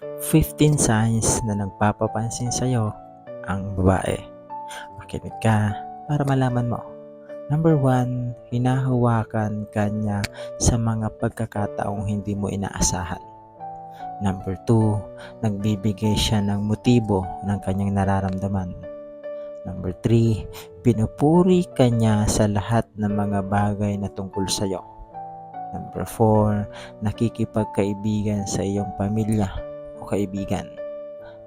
15 signs na nagpapapansin sa'yo ang babae. Makinig ka para malaman mo. Number 1, hinahawakan ka niya sa mga pagkakataong hindi mo inaasahan. Number 2, nagbibigay siya ng motibo ng kanyang nararamdaman. Number 3, pinupuri ka niya sa lahat ng mga bagay na tungkol sa'yo. Number 4, nakikipagkaibigan sa iyong pamilya kaibigan.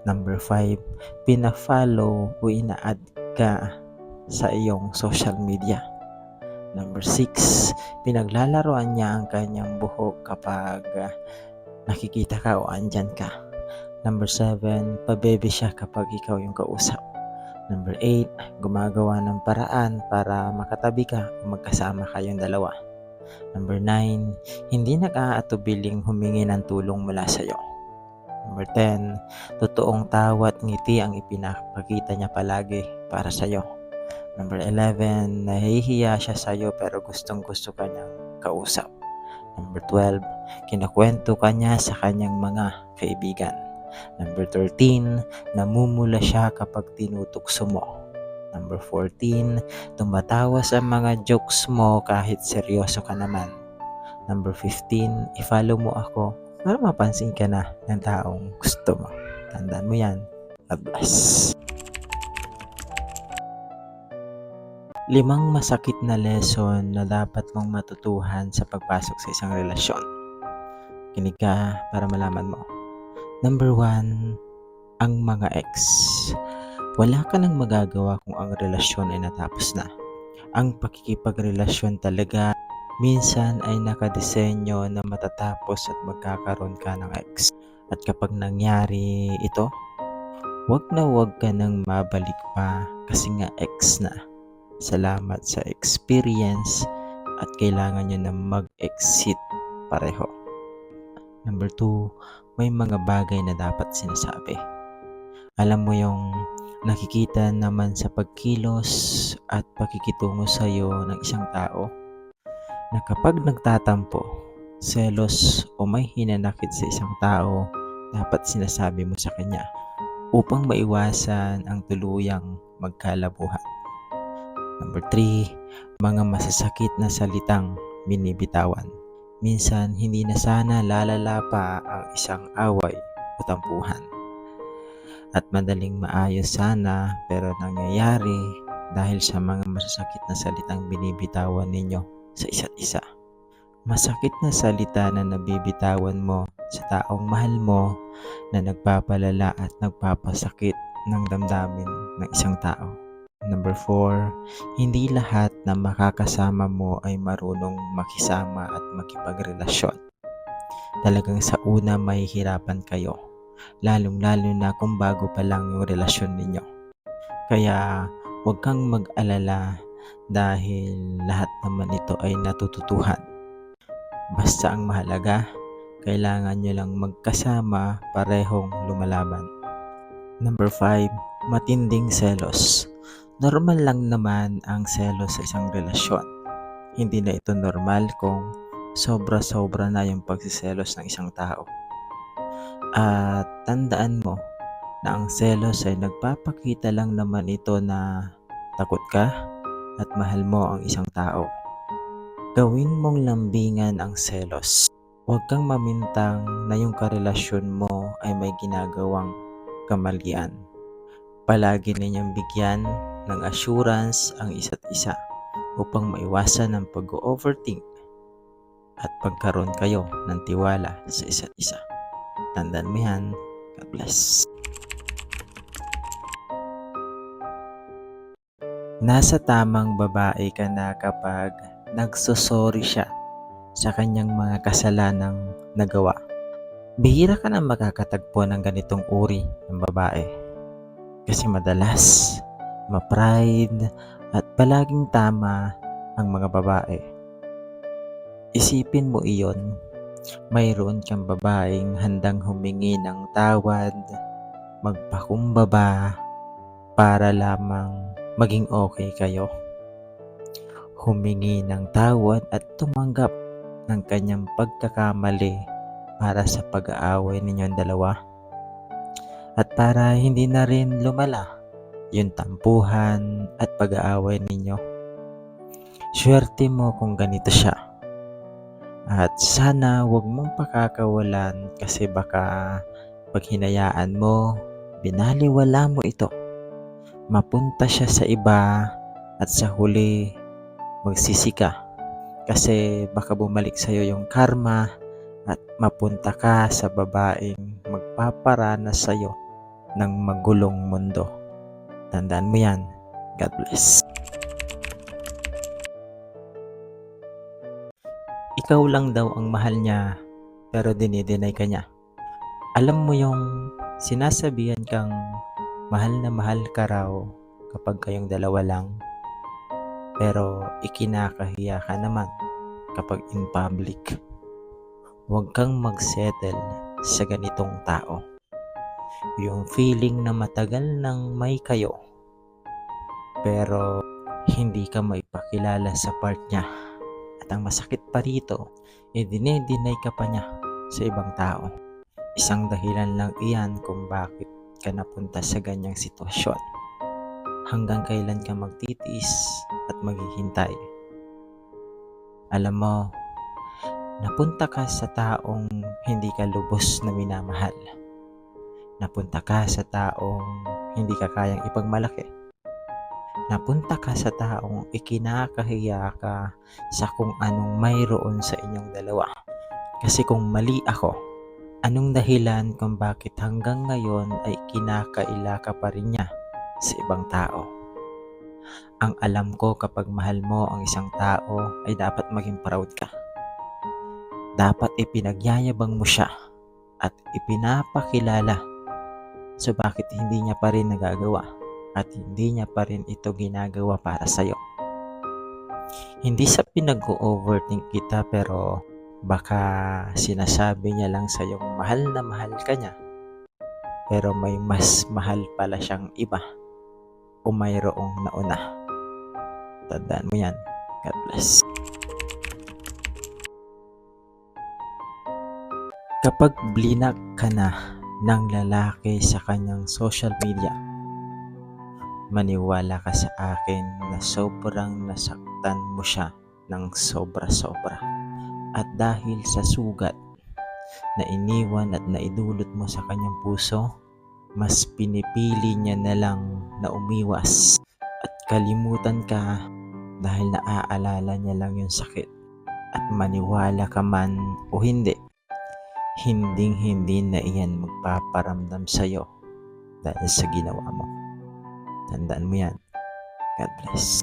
Number 5, pina-follow o ina-add ka sa iyong social media. Number 6, pinaglalaroan niya ang kanyang buhok kapag ah, nakikita ka o andyan ka. Number 7, pabebe siya kapag ikaw yung kausap. Number 8, gumagawa ng paraan para makatabi ka o magkasama kayong dalawa. Number 9, hindi nag-aatubiling humingi ng tulong mula sa iyo. Number 10, totoong tawa at ngiti ang ipinapakita niya palagi para sa iyo. Number 11, nahihiya siya sa iyo pero gustong gusto ka niyang kausap. Number 12, kinakwento ka niya sa kanyang mga kaibigan. Number 13, namumula siya kapag tinutukso mo. Number 14, tumatawa sa mga jokes mo kahit seryoso ka naman. Number 15, i-follow mo ako para mapansin ka na ng taong gusto mo. Tandaan mo yan. God bless. Limang masakit na lesson na dapat mong matutuhan sa pagpasok sa isang relasyon. Kinig ka para malaman mo. Number one, ang mga ex. Wala ka nang magagawa kung ang relasyon ay natapos na. Ang pakikipagrelasyon talaga minsan ay nakadesenyo na matatapos at magkakaroon ka ng ex. At kapag nangyari ito, wag na wag ka nang mabalik pa kasi nga ex na. Salamat sa experience at kailangan nyo na mag-exit pareho. Number two, may mga bagay na dapat sinasabi. Alam mo yung nakikita naman sa pagkilos at pakikitungo sa iyo ng isang tao na kapag nagtatampo, selos o may hinanakit sa isang tao, dapat sinasabi mo sa kanya upang maiwasan ang tuluyang magkalabuhan. Number 3, mga masasakit na salitang binibitawan. Minsan, hindi na sana lalala pa ang isang away o tampuhan. At madaling maayos sana pero nangyayari dahil sa mga masasakit na salitang binibitawan ninyo sa isa't isa. Masakit na salita na nabibitawan mo sa taong mahal mo na nagpapalala at nagpapasakit ng damdamin ng isang tao. Number 4, hindi lahat na makakasama mo ay marunong makisama at makipagrelasyon. Talagang sa una mahihirapan kayo, lalong-lalo na kung bago pa lang yung relasyon ninyo. Kaya huwag kang mag-alala dahil lahat naman ito ay natututuhan. Basta ang mahalaga, kailangan nyo lang magkasama parehong lumalaban. Number 5, matinding selos. Normal lang naman ang selos sa isang relasyon. Hindi na ito normal kung sobra-sobra na yung pagsiselos ng isang tao. At tandaan mo na ang selos ay nagpapakita lang naman ito na takot ka at mahal mo ang isang tao. Gawin mong lambingan ang selos. Huwag kang mamintang na yung karelasyon mo ay may ginagawang kamalian. Palagi ninyong bigyan ng assurance ang isa't isa upang maiwasan ang pag-overthink at pagkaroon kayo ng tiwala sa isa't isa. Tandaan mo yan. God bless. Nasa tamang babae ka na kapag nagsosorry siya sa kanyang mga kasalanang nagawa. Bihira ka na makakatagpo ng ganitong uri ng babae. Kasi madalas, ma-pride at palaging tama ang mga babae. Isipin mo iyon, mayroon kang babaeng handang humingi ng tawad, magpakumbaba, para lamang maging okay kayo. Humingi ng tawad at tumanggap ng kanyang pagkakamali para sa pag-aaway ninyong dalawa. At para hindi na rin lumala yung tampuhan at pag-aaway ninyo. Swerte mo kung ganito siya. At sana wag mong pakakawalan kasi baka pag hinayaan mo, binaliwala mo ito. Mapunta siya sa iba at sa huli magsisi ka. Kasi baka bumalik sa'yo yung karma at mapunta ka sa babaeng magpaparanas sa'yo ng magulong mundo. Tandaan mo yan. God bless. Ikaw lang daw ang mahal niya pero dinideny ka niya. Alam mo yung sinasabihan kang mahal na mahal ka raw kapag kayong dalawa lang pero ikinakahiya ka naman kapag in public. Huwag kang magsettle sa ganitong tao. Yung feeling na matagal nang may kayo pero hindi ka maipakilala sa part niya. At ang masakit pa rito, dinedeny ka pa niya sa ibang tao. Isang dahilan lang iyan kung bakit ka napunta sa ganyang sitwasyon. Hanggang kailan ka magtitiis at maghihintay. Alam mo, napunta ka sa taong hindi ka lubos na minamahal. Napunta ka sa taong hindi ka kayang ipagmalaki. Napunta ka sa taong ikinakahiya ka sa kung anong mayroon sa inyong dalawa. Kasi kung mali ako, anong dahilan kung bakit hanggang ngayon ay kinakaila ka pa rin niya sa ibang tao? Ang alam ko kapag mahal mo ang isang tao ay dapat maging proud ka. Dapat ipinagyayabang mo siya at ipinapakilala. So bakit hindi niya pa rin nagagawa at hindi niya pa rin ito ginagawa para sa'yo? Hindi sa pinag-overthink kita pero baka sinasabi niya lang sa yung mahal na mahal ka niya pero may mas mahal pala siyang iba o mayroong nauna. Tandaan mo yan. God bless. Kapag blinak ka na ng lalaki sa kanyang social media, maniwala ka sa akin na sobrang nasaktan mo siya ng sobra-sobra. At dahil sa sugat na iniwan at naidulot mo sa kanyang puso, mas pinipili niya na lang na umiwas at kalimutan ka dahil naaalala niya lang yung sakit. At maniwala ka man o hindi, hinding hindi na iyan magpaparamdam sa'yo dahil sa ginawa mo. Tandaan mo yan. God bless.